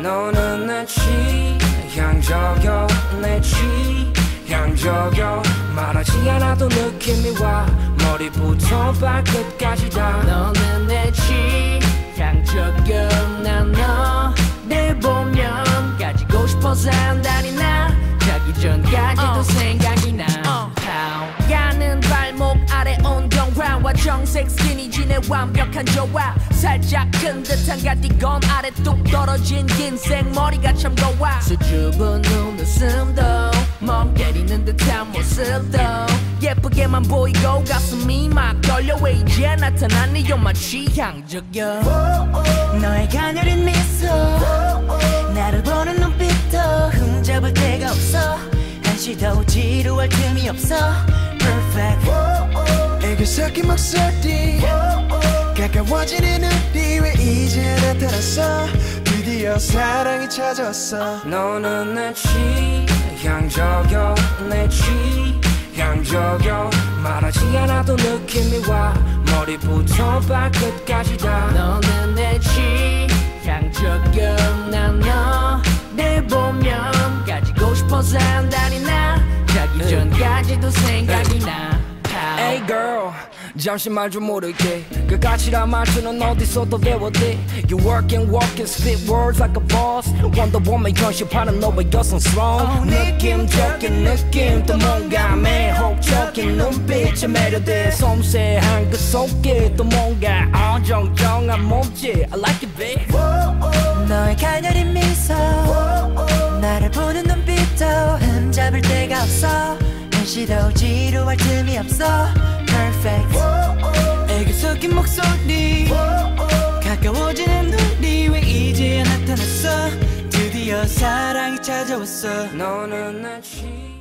너는 내 취향저격 내 취향저격 말하지 않아도 느낌이 와. 머리부터 발끝까지 다 운동화와 정색 스키니진의 완벽한 조화. 살짝 큰 듯한 가디건 아래 뚝 떨어진 긴 생 머리가 참 고와 수줍은 눈웃음도 멍 때리는 듯한 모습도 예쁘게만 보이고 가슴이 막 떨려 왜 이제 나타난 네 요만 취향적여. 너의 가녀린 미소. 나를 보는 눈빛도 흠잡을 데가 없어. 한시도 지루할 틈이 없어. Perfect 섞인 목소리 가까워지는 우리 왜 이제 나타났어 드디어 사랑이 찾아왔어. 너는 내 취향저격 내 취향저격 말하지 않아도 느낌이 와. 머리부터 발끝까지 다. 너는 내 취향적여 난너내 보면 가지고 싶어서 한다니 나. 자기 전까지도 생각이 나 Hey girl 잠시 말 좀 모를게. 그 가치란 말투는 어디서도 배웠대. You work and walk and spit words like a boss. Wonder Woman 현실파는 너의 여성스러운 느낌적인 느낌. 또 뭔가 매혹적인 눈빛에 매료돼. 섬세한 그 속에 또 뭔가 어정쩡한 몸짓. I like it babe. 너의 가녀린 미소. 나를 보는 눈빛도 흠잡을 데가 없어. 한 시도 지루할 틈이 없어. Perfect. 애교 섞인 목소리. 가까워지는 우리 왜 이제야 나타났어? 드디어 사랑이 찾아왔어. 너는 내 취...